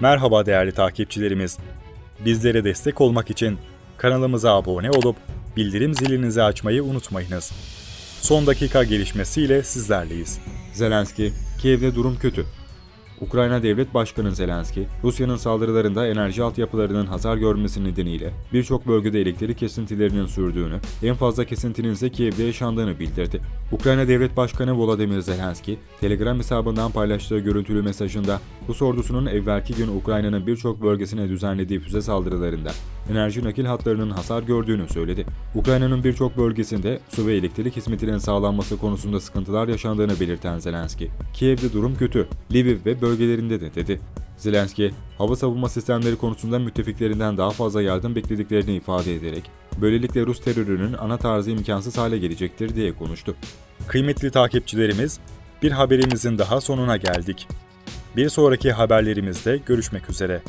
Merhaba değerli takipçilerimiz. Bizlere destek olmak için kanalımıza abone olup bildirim zilinizi açmayı unutmayınız. Son dakika gelişmesiyle sizlerleyiz. Zelenski, Kiev'de durum kötü. Ukrayna Devlet Başkanı Zelenski, Rusya'nın saldırılarında enerji altyapılarının hasar görmesi nedeniyle birçok bölgede elektrik kesintilerinin sürdüğünü, en fazla kesintinin ise Kiev'de yaşandığını bildirdi. Ukrayna Devlet Başkanı Volodymyr Zelenski, Telegram hesabından paylaştığı görüntülü mesajında Rus ordusunun evvelki gün Ukrayna'nın birçok bölgesine düzenlediği füze saldırılarında enerji nakil hatlarının hasar gördüğünü söyledi. Ukrayna'nın birçok bölgesinde su ve elektrik hizmetinin sağlanması konusunda sıkıntılar yaşandığını belirten Zelenski, Kiev'de durum kötü, Lviv ve bölgelerinde de dedi. Zelenski, hava savunma sistemleri konusunda müttefiklerinden daha fazla yardım beklediklerini ifade ederek, böylelikle Rus terörünün ana tarzı imkansız hale gelecektir diye konuştu. Kıymetli takipçilerimiz, bir haberimizin daha sonuna geldik. Bir sonraki haberlerimizde görüşmek üzere.